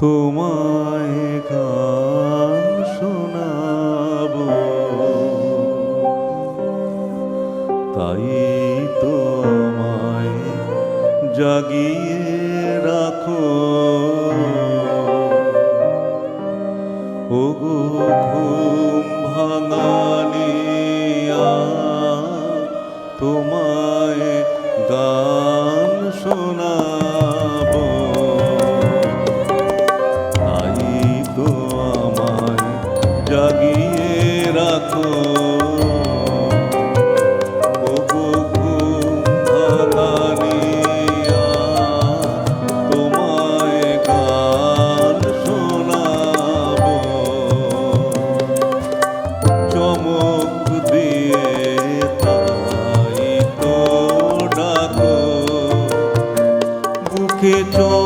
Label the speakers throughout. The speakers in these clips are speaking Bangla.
Speaker 1: তোমায় তাই তোমায় জাগিয়ে রাখো। ভাঙানিয়া তোমায় গা you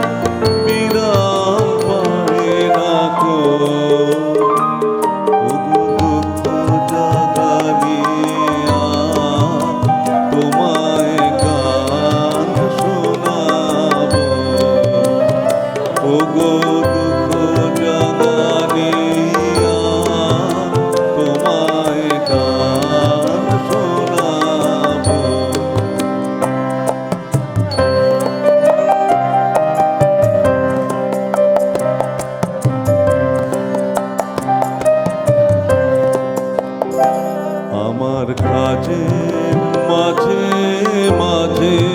Speaker 1: আমার কাজে মাঝে মাঝে